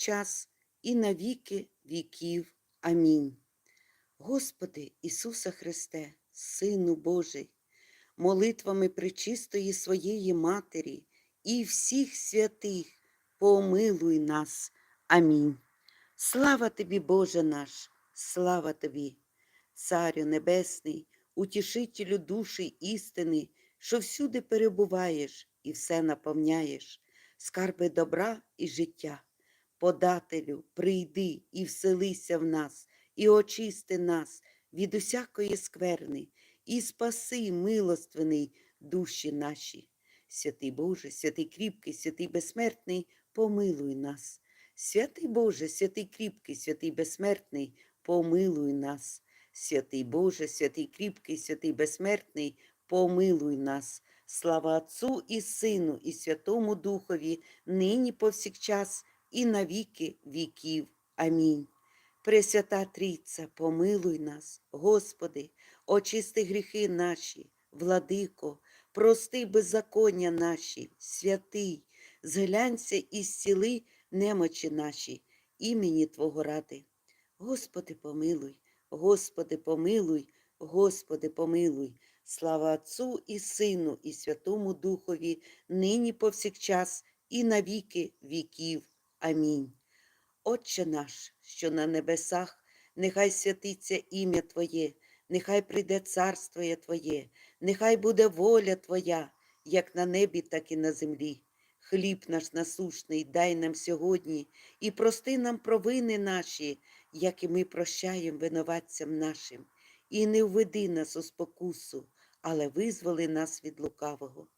повсякчас, і на віки віків. Амінь. Господи Ісуса Христе, Сину Божий, молитвами пречистої своєї Матері і всіх святих, помилуй нас. Амінь. Слава тобі, Боже наш, слава тобі, Царю Небесний, утішителю душі істини, що всюди перебуваєш і все наповняєш, скарби добра і життя. Подателю, прийди і вселися в нас, і очисти нас від усякої скверни, і спаси, милостивний, душі наші. Святий Боже, святий кріпкий, святий безсмертний, помилуй нас. Святий Боже, святий кріпкий, святий безсмертний, помилуй нас. Святий Боже, святий кріпкий, святий безсмертний, помилуй нас. Слава Отцу і Сину, і Святому Духові, нині повсякчас, і на віки віків. Амінь. Пресвята Трійця, помилуй нас, Господи, очисти гріхи наші, владико, прости беззаконня наші, святий, зглянься і зціли немочі наші, імені Твого ради. Господи, помилуй, Господи, помилуй, Господи, помилуй. Слава Отцу і Сину, і Святому Духові, нині повсякчас, і на віки віків. Амінь. Отче наш, що на небесах, нехай святиться ім'я Твоє, нехай прийде царство Твоє, нехай буде воля Твоя, як на небі, так і на землі. Хліб наш насушний дай нам сьогодні і прости нам провини наші, як і ми прощаємо винуватцям нашим, і не введи нас у спокусу, але визволи нас від лукавого.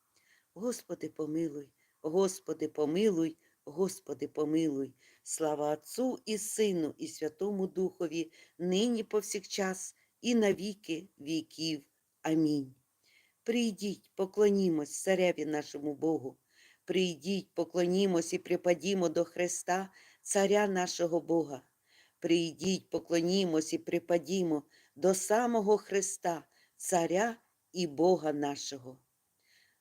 Господи, помилуй, Господи, помилуй, Господи, помилуй. Слава Отцу і Сину, і Святому Духові, нині повсякчас, і на віки віків. Амінь. Прийдіть, поклонімось цареві нашому Богу. Прийдіть, поклонімось і припадімо до Христа, Царя нашого Бога. Прийдіть, поклонімось і припадімо до самого Христа, Царя і Бога нашого.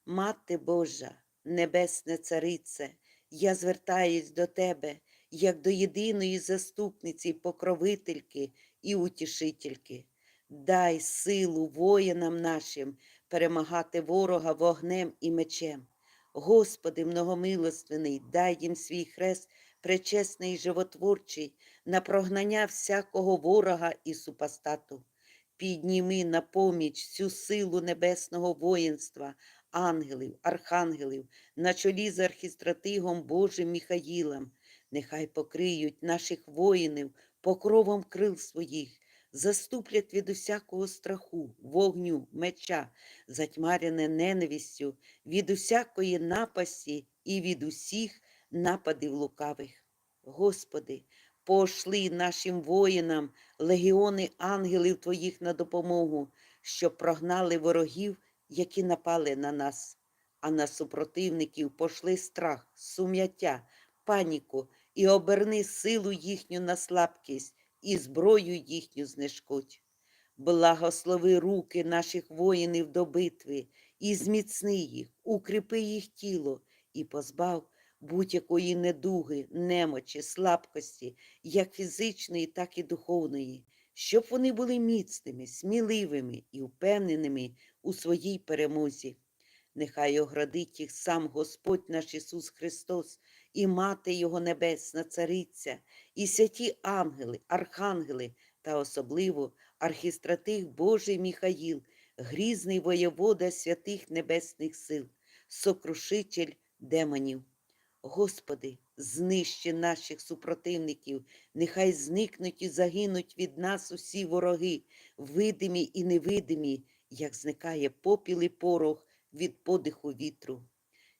Мати Божа, Небесне Царице, я звертаюсь до Тебе, як до єдиної заступниці, покровительки і утішительки. Дай силу воїнам нашим перемагати ворога вогнем і мечем. Господи, многомилостивний, дай їм свій хрест, пречесний і животворчий, на прогнання всякого ворога і супостату. Підніми на поміч всю силу небесного воїнства, ангелів, архангелів, на чолі з архістратигом Божим Міхаїлом. Нехай покриють наших воїнів покровом крил своїх, заступлять від усякого страху, вогню, меча, затьмарене ненавистю, від усякої напасті і від усіх нападів лукавих. Господи, пошли нашим воїнам легіони ангелів Твоїх на допомогу, щоб прогнали ворогів, які напали на нас, а на супротивників пошли страх, сум'яття, паніку і оберни силу їхню на слабкість і зброю їхню знешкодь. Благослови руки наших воїнів до битви, і зміцни їх, укріпи їх тіло і позбав будь-якої недуги, немочі, слабкості, як фізичної, так і духовної, щоб вони були міцними, сміливими і впевненими у своїй перемозі. Нехай оградить їх сам Господь наш Ісус Христос, і Мати Його Небесна Цариця, і святі ангели, архангели та особливо архістратих Божий Міхаїл, грізний воєвода святих небесних сил, сокрушитель демонів. Господи, знищи наших супротивників, нехай зникнуть і загинуть від нас усі вороги, видимі і невидимі, як зникає попіл і порох від подиху вітру.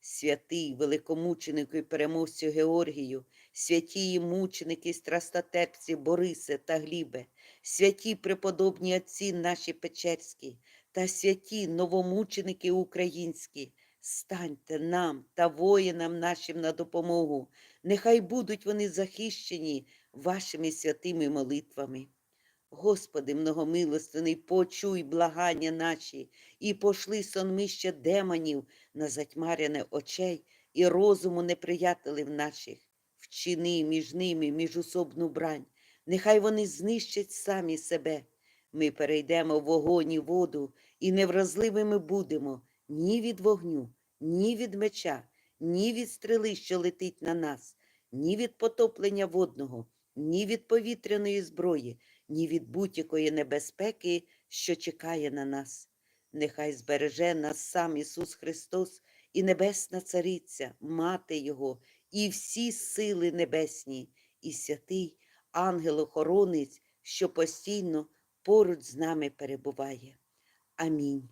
Святий великомученику і переможцю Георгію, святі мученики, страстотерпці Борисе та Глібе, святі преподобні отці наші Печерські та святі новомученики українські, станьте нам та воїнам нашим на допомогу. Нехай будуть вони захищені вашими святими молитвами. Господи, многомилостивний, почуй благання наші і пошли сонмище демонів на затьмаряне очей і розуму неприятелів наших. вчини між ними міжусобну брань, нехай вони знищать самі себе. Ми перейдемо в вогонь і воду, і невразливими будемо ні від вогню, ні від меча, ні від стріли, що летить на нас, ні від потоплення водного, ні від повітряної зброї, ні від будь-якої небезпеки, що чекає на нас. Нехай збереже нас сам Ісус Христос і Небесна Цариця, Мати Його, і всі сили небесні, і святий ангел-охоронець, що постійно поруч з нами перебуває. Амінь.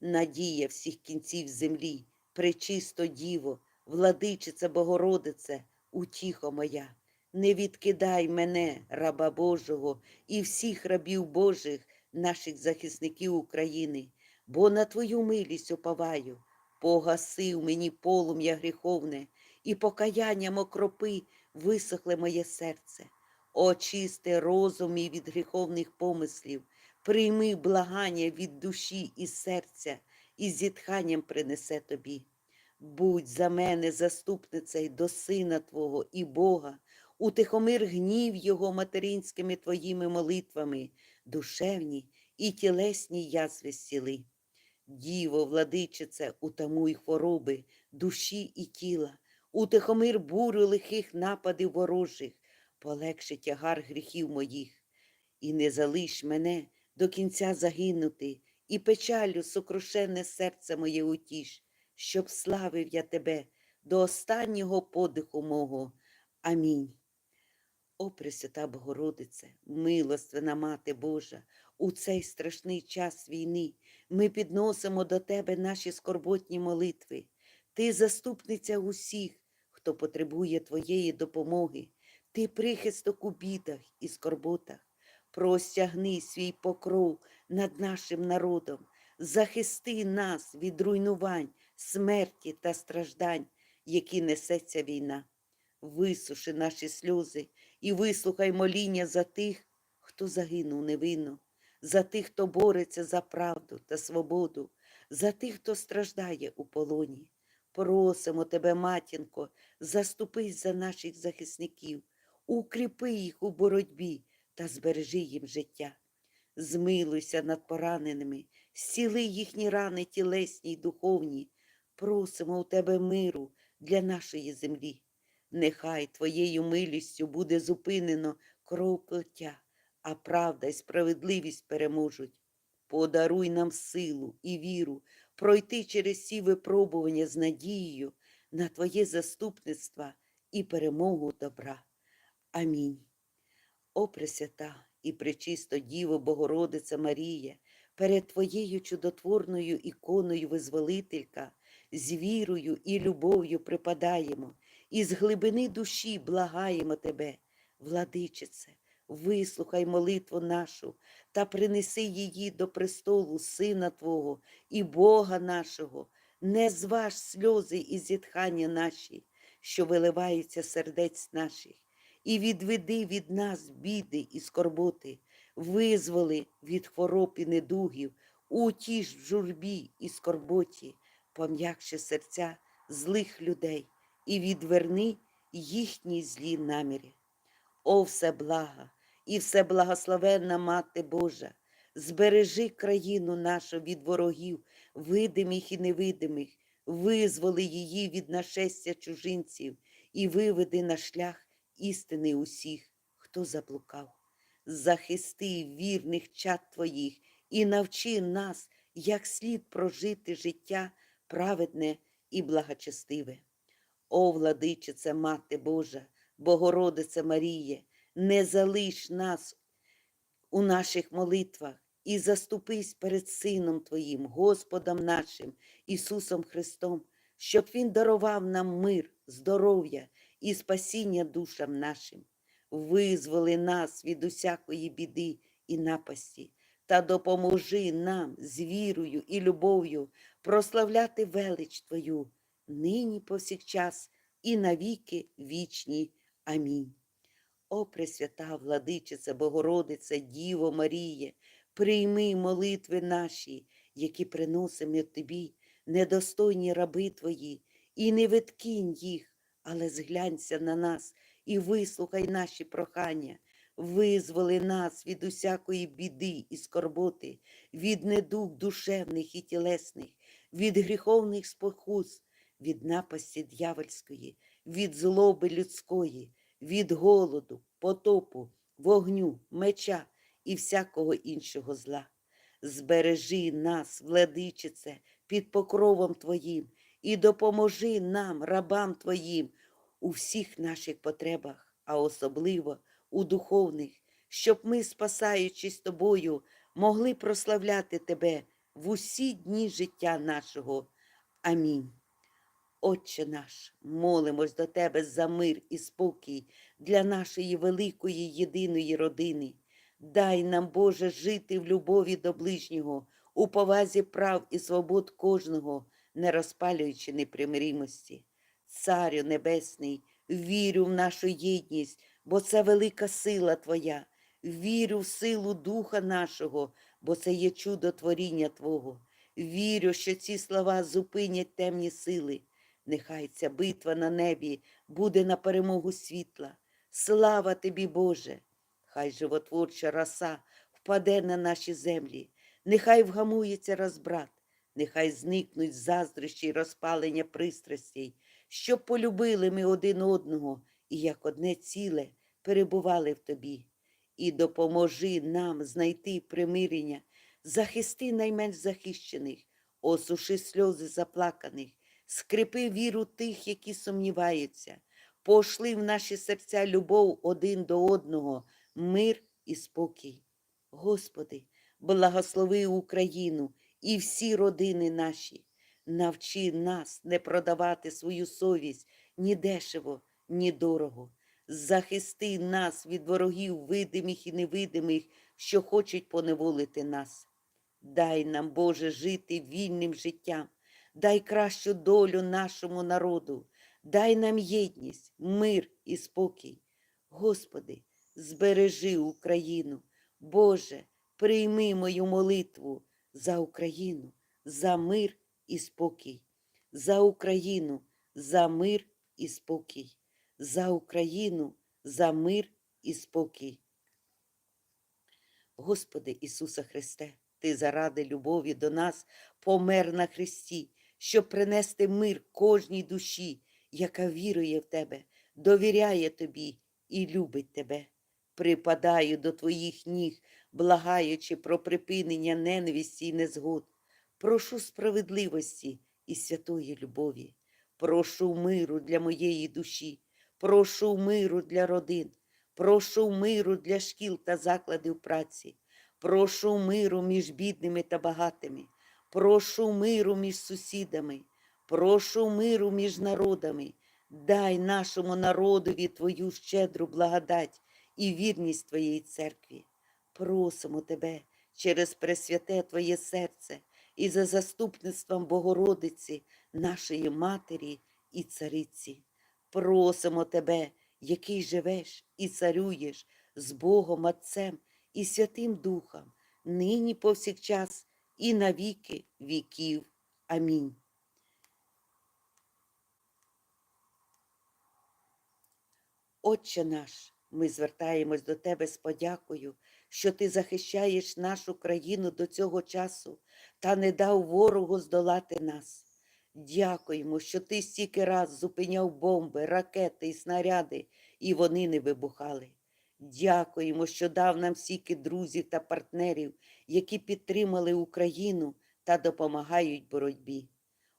Надія всіх кінців землі, пречисто Діво, владичице Богородице, утіхо моя, не відкидай мене, раба Божого, і всіх рабів Божих, наших захисників України, бо на Твою милість оповаю, погасив мені полум'я гріховне, і покаянням окропи висохле моє серце. Очисти розум мій від гріховних помислів, прийми благання від душі і серця, і зітханням принесе тобі. Будь за мене заступницею до Сина Твого і Бога, утихомир гнів Його материнськими Твоїми молитвами, душевні і тілесні язви зціли. Діво, владичице, утамуй хвороби, душі і тіла, утихомир бурю лихих нападів ворожих, полегши тягар гріхів моїх, і не залиш мене до кінця загинути, і печалю сокрушене серце моє утіш, щоб славив я тебе до останнього подиху мого. Амінь. О, Пресвята Богородице, милостивна Мати Божа, у цей страшний час війни ми підносимо до Тебе наші скорботні молитви. Ти заступниця усіх, хто потребує Твоєї допомоги. Ти прихисток у бідах і скорботах. Простягни свій покров над нашим народом, захисти нас від руйнувань, смерті та страждань, які несеться війна. Висуши наші сльози і вислухай моління за тих, хто загинув невинно, за тих, хто бореться за правду та свободу, за тих, хто страждає у полоні. Просимо тебе, матінко, заступись за наших захисників, укріпи їх у боротьбі та збережи їм життя. Змилуйся над пораненими, зціли їхні рани тілесні й духовні. Просимо у тебе миру для нашої землі. Нехай Твоєю милістю буде зупинено кровопроття, а правда й справедливість переможуть. Подаруй нам силу і віру пройти через ці випробування з надією на Твоє заступництво і перемогу добра. Амінь. О Пресвята і пречисто Діво Богородице Марія, перед Твоєю чудотворною іконою визволителька, з вірою і любов'ю припадаємо, і з глибини душі благаємо Тебе, владичице, вислухай молитву нашу та принеси її до престолу Сина Твого і Бога нашого, не зваж сльози і зітхання наші, що виливаються сердець наших і відведи від нас біди і скорботи, визволи від хвороб і недугів, утіш в журбі і скорботі, пом'якши серця злих людей і відверни їхні злі наміри. О, все блага і все благословенна Мати Божа, збережи країну нашу від ворогів, видимих і невидимих, визволи її від нашестя чужинців і виведи на шлях істини усіх, хто заблукав. Захисти вірних чад Твоїх і навчи нас, як слід прожити життя праведне і благочестиве. О, владичице, Мати Божа, Богородице Маріє, не залиш нас у наших молитвах і заступись перед Сином Твоїм, Господом нашим, Ісусом Христом, щоб Він дарував нам мир, здоров'я і спасіння душам нашим. Визволи нас від усякої біди і напасті та допоможи нам з вірою і любов'ю прославляти велич Твою, нині повсякчас і навіки вічні. Амінь. О, Пресвята Владичице, Богородице, Діво Маріє, прийми молитви наші, які приносимо Тобі, недостойні раби Твої, і не відкинь їх, але зглянься на нас і вислухай наші прохання. Визволи нас від усякої біди і скорботи, від недуг душевних і тілесних, від гріховних спокус, від напасті дьявольської, від злоби людської, від голоду, потопу, вогню, меча і всякого іншого зла. Збережи нас, владичице, під покровом Твоїм, і допоможи нам, рабам Твоїм, у всіх наших потребах, а особливо у духовних, щоб ми, спасаючись тобою, могли прославляти Тебе в усі дні життя нашого. Амінь. Отче наш, молимось до Тебе за мир і спокій для нашої великої єдиної родини. Дай нам, Боже, жити в любові до ближнього, у повазі прав і свобод кожного, не розпалюючи непримиримості. Царю Небесний, вірю в нашу єдність, бо це велика сила Твоя. Вірю в силу Духа нашого, бо це є чудо творіння Твого. Вірю, що ці слова зупинять темні сили. Нехай ця битва на небі буде на перемогу світла. Слава тобі, Боже! Хай животворча роса впаде на наші землі, нехай вгамується розбрат, нехай зникнуть заздрощі й розпалення пристрастей, щоб полюбили ми один одного і як одне ціле перебували в тобі. І допоможи нам знайти примирення, захисти найменш захищених, осуши сльози заплаканих, скрипи віру тих, які сумніваються, пошли в наші серця любов один до одного, мир і спокій. Господи, благослови Україну і всі родини наші. Навчи нас не продавати свою совість ні дешево, ні дорого. Захисти нас від ворогів видимих і невидимих, що хочуть поневолити нас. Дай нам, Боже, жити вільним життям, дай кращу долю нашому народу, дай нам єдність, мир і спокій. Господи, збережи Україну. Боже, прийми мою молитву за Україну, за мир і спокій, за Україну, за мир і спокій, за Україну, за мир і спокій. Господи Ісуса Христе, Ти заради любові до нас помер на Христі, щоб принести мир кожній душі, яка вірує в Тебе, довіряє Тобі і любить Тебе. Припадаю до Твоїх ніг, благаючи про припинення ненависті і незгод. Прошу справедливості і святої любові. Прошу миру для моєї душі, прошу миру для родин, прошу миру для шкіл та закладів праці, прошу миру між бідними та багатими, прошу миру між сусідами, прошу миру між народами. Дай нашому народові Твою щедру благодать і вірність Твоєї церкві. Просимо Тебе через пресвяте Твоє серце і за заступництвом Богородиці, нашої Матері і Цариці. Просимо Тебе, який живеш і царюєш з Богом Отцем і Святим Духом, нині повсякчас і на віки віків. Амінь. Отче наш, ми звертаємось до Тебе з подякою, що Ти захищаєш нашу країну до цього часу та не дав ворогу здолати нас. Дякуємо, що ти стільки раз зупиняв бомби, ракети і снаряди, і вони не вибухали. Дякуємо, що дав нам стільки друзів та партнерів, які підтримали Україну та допомагають боротьбі.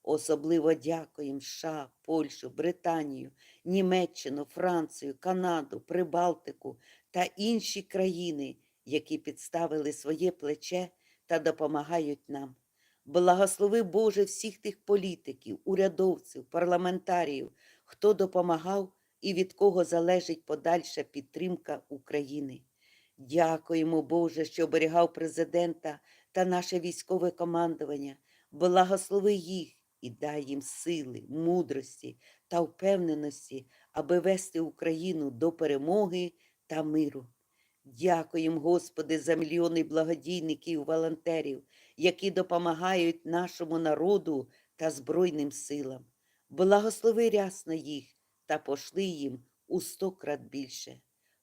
Особливо дякуємо США, Польщу, Британію, Німеччину, Францію, Канаду, Прибалтику та інші країни, які підставили своє плече та допомагають нам. Благослови Боже всіх тих політиків, урядовців, парламентаріїв, хто допомагав і від кого залежить подальша підтримка України. Дякуємо, Боже, що оберігав президента та наше військове командування. Благослови їх і дай їм сили, мудрості та впевненості, аби вести Україну до перемоги та миру. Дякуємо, Господи, за мільйони благодійників, волонтерів, які допомагають нашому народу та Збройним силам. Благослови рясно їх та пошли їм у сто крат більше.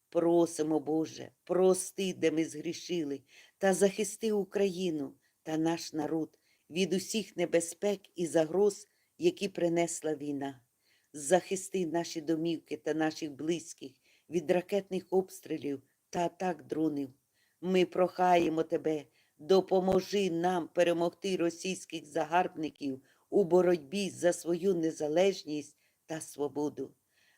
Просимо, Боже, прости, де ми згрішили, та захисти Україну та наш народ від усіх небезпек і загроз, які принесла війна. Захисти наші домівки та наших близьких від ракетних обстрілів та атак дронів. Ми прохаємо тебе, допоможи нам перемогти російських загарбників у боротьбі за свою незалежність та свободу.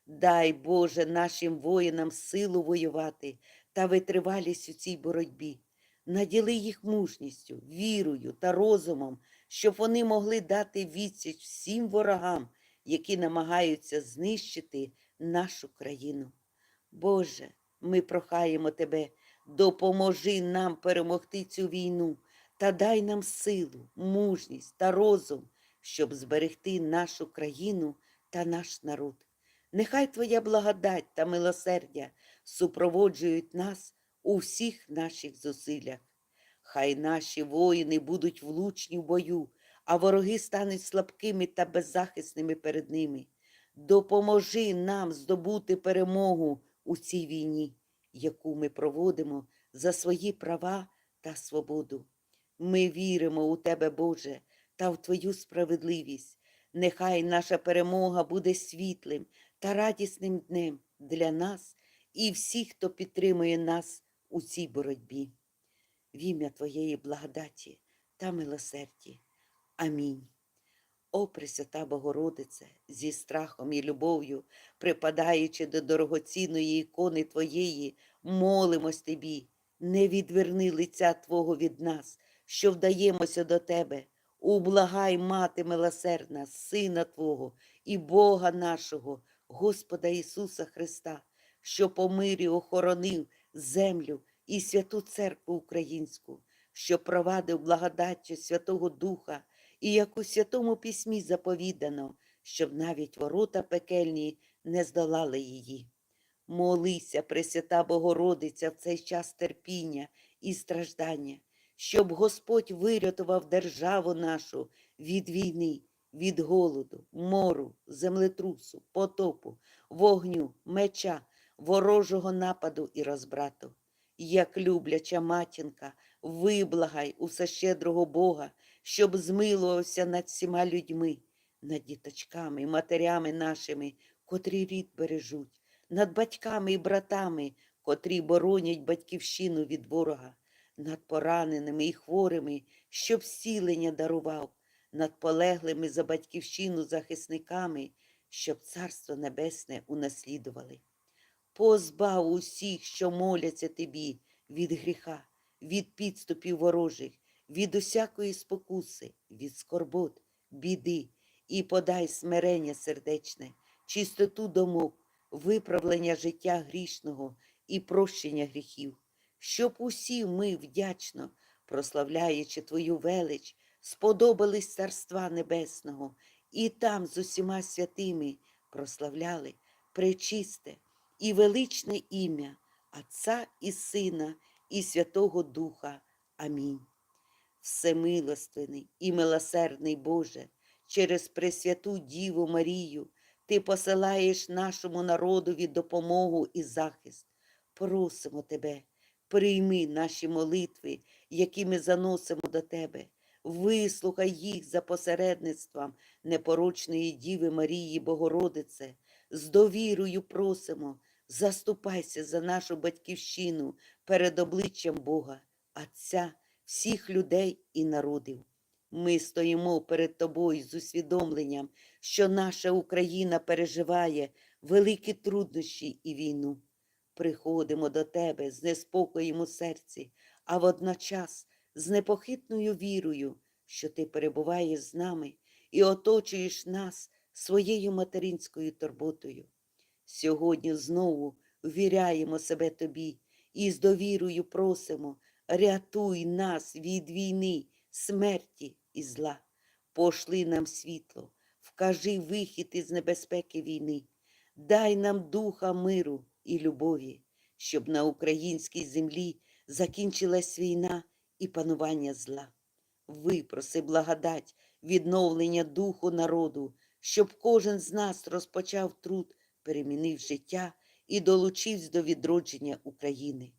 Дай, Боже, нашим воїнам силу воювати та витривалість у цій боротьбі. Наділи їх мужністю, вірою та розумом, щоб вони могли дати відсіч всім ворогам, які намагаються знищити нашу країну. Боже, ми прохаємо Тебе, допоможи нам перемогти цю війну та дай нам силу, мужність та розум, щоб зберегти нашу країну та наш народ. Нехай Твоя благодать та милосердя супроводжують нас у всіх наших зусиллях. Хай наші воїни будуть влучні в бою, а вороги стануть слабкими та беззахисними перед ними. Допоможи нам здобути перемогу у цій війні, яку ми проводимо за свої права та свободу. Ми віримо у Тебе, Боже, та в Твою справедливість. Нехай наша перемога буде світлим та радісним днем для нас і всіх, хто підтримує нас у цій боротьбі. В ім'я Твоєї благодаті та милосерді. Амінь. О, Пресвята Богородице, зі страхом і любов'ю, припадаючи до дорогоцінної ікони Твоєї, молимось Тобі, не відверни лиця Твого від нас, що вдаємося до Тебе. Ублагай, Мати милосердна, Сина Твого і Бога нашого, Господа Ісуса Христа, що по мирі охоронив землю і святу церкву українську, що провадив благодаттю Святого Духа, і як у Святому Письмі заповідано, щоб навіть ворота пекельні не здолали її. Молися, Пресвята Богородиця, в цей час терпіння і страждання, щоб Господь вирятував державу нашу від війни, від голоду, мору, землетрусу, потопу, вогню, меча, ворожого нападу і розбрату. Як любляча матінка, виблагай у всещедрого Бога, щоб змилувався над всіма людьми, над діточками, матерями нашими, котрі рід бережуть, над батьками і братами, котрі боронять батьківщину від ворога, над пораненими і хворими, щоб зцілення дарував, над полеглими за батьківщину захисниками, щоб Царство Небесне унаслідували. Позбав усіх, що моляться тобі від гріха, від підступів ворожих, від усякої спокуси, від скорбот, біди, і подай смирення сердечне, чистоту думок, виправлення життя грішного і прощення гріхів, щоб усі ми вдячно, прославляючи Твою велич, сподобались Царства Небесного, і там з усіма святими прославляли пречисте і величне ім'я Отця і Сина, і Святого Духа. Амінь. Всемилостивний і милосердний Боже, через Пресвяту Діву Марію Ти посилаєш нашому народові допомогу і захист. Просимо Тебе, прийми наші молитви, які ми заносимо до Тебе. Вислухай їх за посередництвом непорочної Діви Марії Богородице, з довірою просимо, заступайся за нашу батьківщину перед обличчям Бога, Отця, всіх людей і народів. Ми стоїмо перед тобою з усвідомленням, що наша Україна переживає великі труднощі і війну. Приходимо до тебе з неспокоєм у серці, а водночас з непохитною вірою, що ти перебуваєш з нами і оточуєш нас своєю материнською турботою. Сьогодні знову ввіряємо себе тобі і з довірою просимо, рятуй нас від війни, смерті і зла. Пошли нам світло, вкажи вихід із небезпеки війни, дай нам духа миру і любові, щоб на українській землі закінчилась війна і панування зла. Випроси благодать, відновлення духу народу, щоб кожен з нас розпочав труд перемінив життя і долучився до відродження України.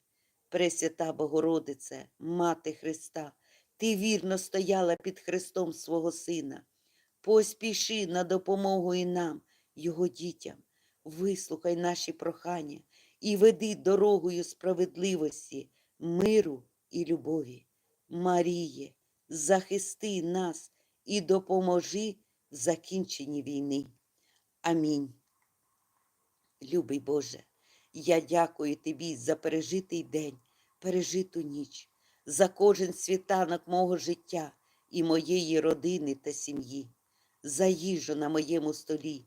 Пресвята Богородице, Мати Христа, ти вірно стояла під Христом свого Сина. Поспіши на допомогу і нам, Його дітям, вислухай наші прохання і веди дорогою справедливості, миру і любові. Маріє, захисти нас і допоможи в закінченні війни. Амінь. Любий Боже, я дякую Тобі за пережитий день, пережиту ніч, за кожен світанок мого життя і моєї родини та сім'ї, за їжу на моєму столі,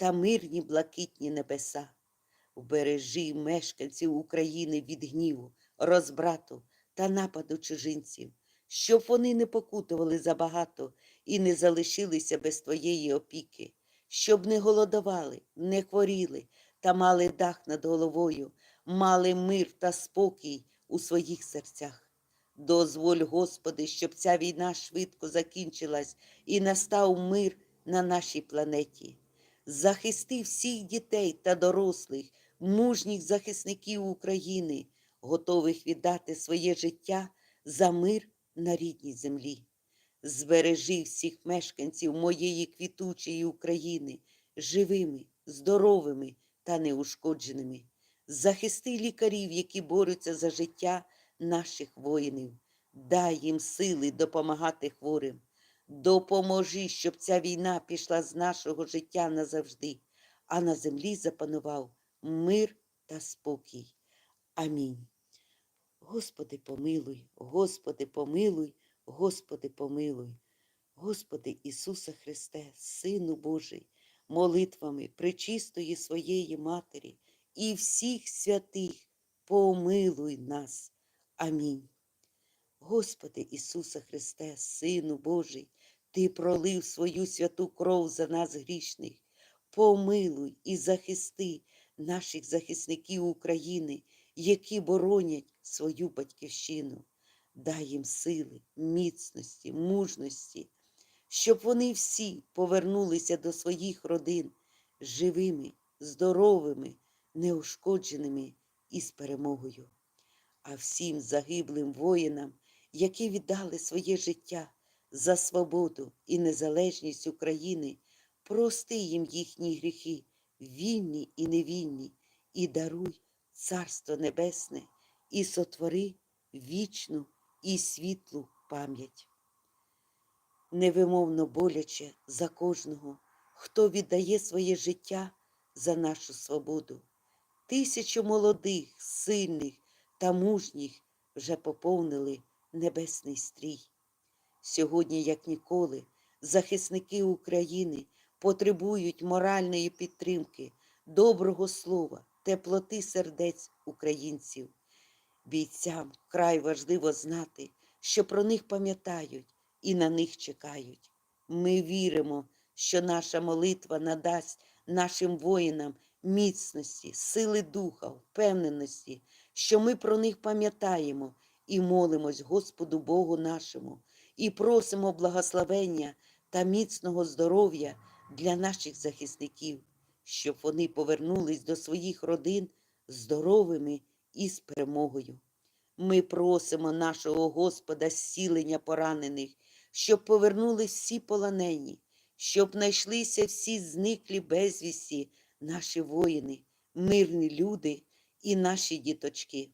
та мирні блакитні небеса. Вбережи мешканців України від гніву, розбрату та нападу чужинців, щоб вони не покутували забагато і не залишилися без твоєї опіки, щоб не голодували, не хворіли та мали дах над головою, мали мир та спокій у своїх серцях. Дозволь, Господи, щоб ця війна швидко закінчилась і настав мир на нашій планеті. Захисти всіх дітей та дорослих, мужніх захисників України, готових віддати своє життя за мир на рідній землі. Збережи всіх мешканців моєї квітучої України живими, здоровими та неушкодженими. Захисти лікарів, які борються за життя наших воїнів. Дай їм сили допомагати хворим. Допоможи, щоб ця війна пішла з нашого життя назавжди, а на землі запанував мир та спокій. Амінь. Господи, помилуй, Господи, помилуй, Господи, помилуй. Господи Ісусе Христе, Сину Божий, молитвами пречистої своєї Матері і всіх святих, помилуй нас. Амінь. Господи Ісусе Христе, Сину Божий, Ти пролив свою святу кров за нас грішних. Помилуй і захисти наших захисників України, які боронять свою батьківщину. Дай їм сили, міцності, мужності, щоб вони всі повернулися до своїх родин живими, здоровими, неушкодженими і з перемогою. А всім загиблим воїнам, які віддали своє життя за свободу і незалежність України, прости їм їхні гріхи, вільні і невільні, і даруй Царство Небесне, і сотвори вічну і світлу пам'ять. Невимовно боляче за кожного, хто віддає своє життя за нашу свободу. Тисячу молодих, сильних та мужніх вже поповнили небесний стрій. Сьогодні, як ніколи, захисники України потребують моральної підтримки, доброго слова, теплоти сердець українців. Бійцям вкрай важливо знати, що про них пам'ятають і на них чекають. Ми віримо, що наша молитва надасть нашим воїнам міцності, сили духа, впевненості, що ми про них пам'ятаємо і молимось Господу Богу нашому, і просимо благословення та міцного здоров'я для наших захисників, щоб вони повернулись до своїх родин здоровими і з перемогою. Ми просимо нашого Господа зцілення поранених, щоб повернулись всі полонені, щоб знайшлися всі зниклі безвісті наші воїни, мирні люди і наші діточки.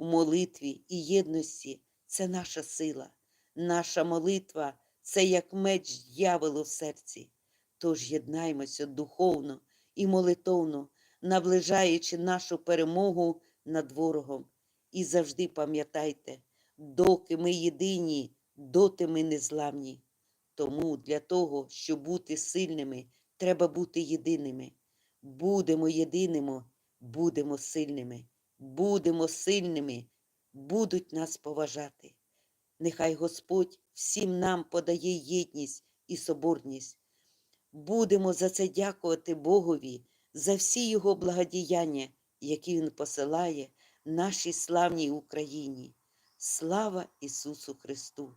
У молитві і єдності це наша сила, наша молитва це як меч дьяволу в серці. Тож єднаймося духовно і молитовно, наближаючи нашу перемогу над ворогом. І завжди пам'ятайте, доки ми єдині, доти ми незламні. Тому для того, щоб бути сильними, треба бути єдиними. будемо єдиними, будемо сильними, будемо сильними, будуть нас поважати. Нехай Господь всім нам подає єдність і соборність. Будемо за це дякувати Богові за всі Його благодіяння, які Він посилає нашій славній Україні. Слава Ісусу Христу!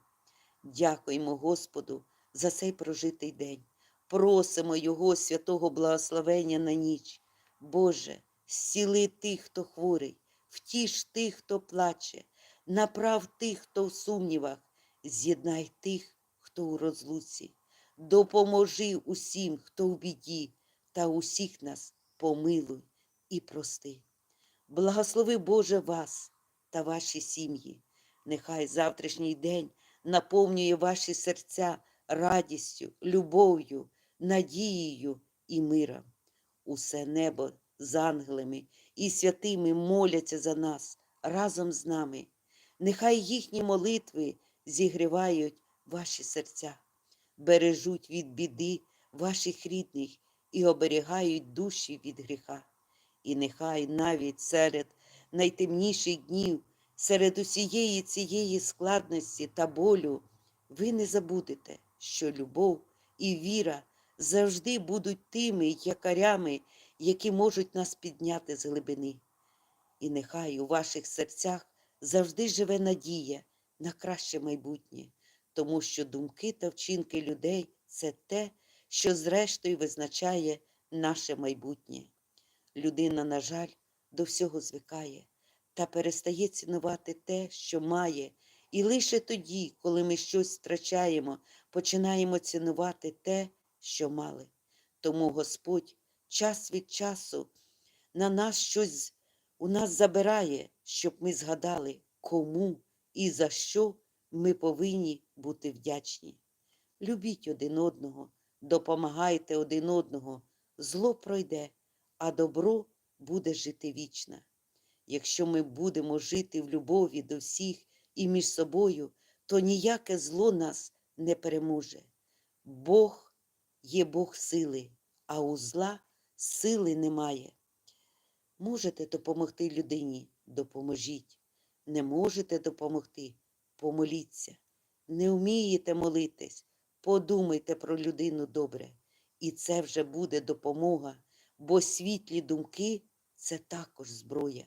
Дякуємо Господу за цей прожитий день. Просимо Його святого благословення на ніч. Боже, зціли тих, хто хворий, втіш тих, хто плаче, направ тих, хто в сумнівах, з'єднай тих, хто у розлуці. Допоможи усім, хто в біді, та усіх нас помилуй і прости. Благослови Боже вас та ваші сім'ї. Нехай завтрашній день наповнює ваші серця радістю, любов'ю, надією і миром. Усе небо з ангелами і святими моляться за нас разом з нами. Нехай їхні молитви зігрівають ваші серця, бережуть від біди ваших рідних і оберігають душі від гріха. І нехай навіть серед найтемніших днів, серед усієї цієї складності та болю, ви не забудете, що любов і віра завжди будуть тими якарями, які можуть нас підняти з глибини. І нехай у ваших серцях завжди живе надія на краще майбутнє, тому що думки та вчинки людей це те, що зрештою визначає наше майбутнє. Людина, на жаль, до всього звикає та перестає цінувати те, що має, і лише тоді, коли ми щось втрачаємо, починаємо цінувати те, що мали. Тому Господь час від часу на нас щось у нас забирає, щоб ми згадали, кому і за що ми повинні бути вдячні. Любіть один одного, допомагайте один одного, зло пройде, а добро буде жити вічно. Якщо ми будемо жити в любові до всіх і між собою, то ніяке зло нас не переможе. Бог є Бог сили, а у зла сили немає. Можете допомогти людині, допоможіть. Не можете допомогти, помоліться. Не вмієте молитись, подумайте про людину добре. І це вже буде допомога, бо світлі думки це також зброя.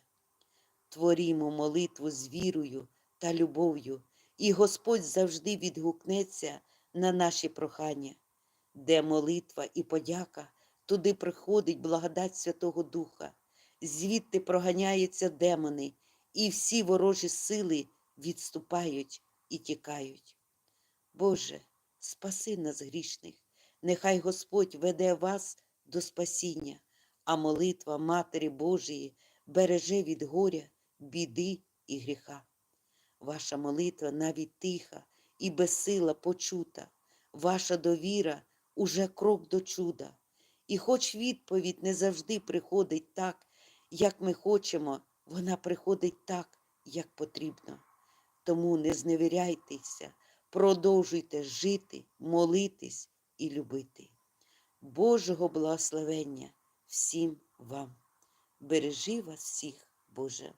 Творімо молитву з вірою та любов'ю, і Господь завжди відгукнеться на наші прохання. Де молитва і подяка, туди приходить благодать Святого Духа, звідти проганяються демони, і всі ворожі сили відступають і тікають. Боже, спаси нас грішних, нехай Господь веде вас до спасіння, а молитва Матері Божої береже від горя, біди і гріха. Ваша молитва навіть тиха і безсила почута, ваша довіра уже крок до чуда. І хоч відповідь не завжди приходить так, як ми хочемо, вона приходить так, як потрібно. Тому не зневіряйтеся, продовжуйте жити, молитись і любити. Божого благословення всім вам. Бережи вас всіх, Боже.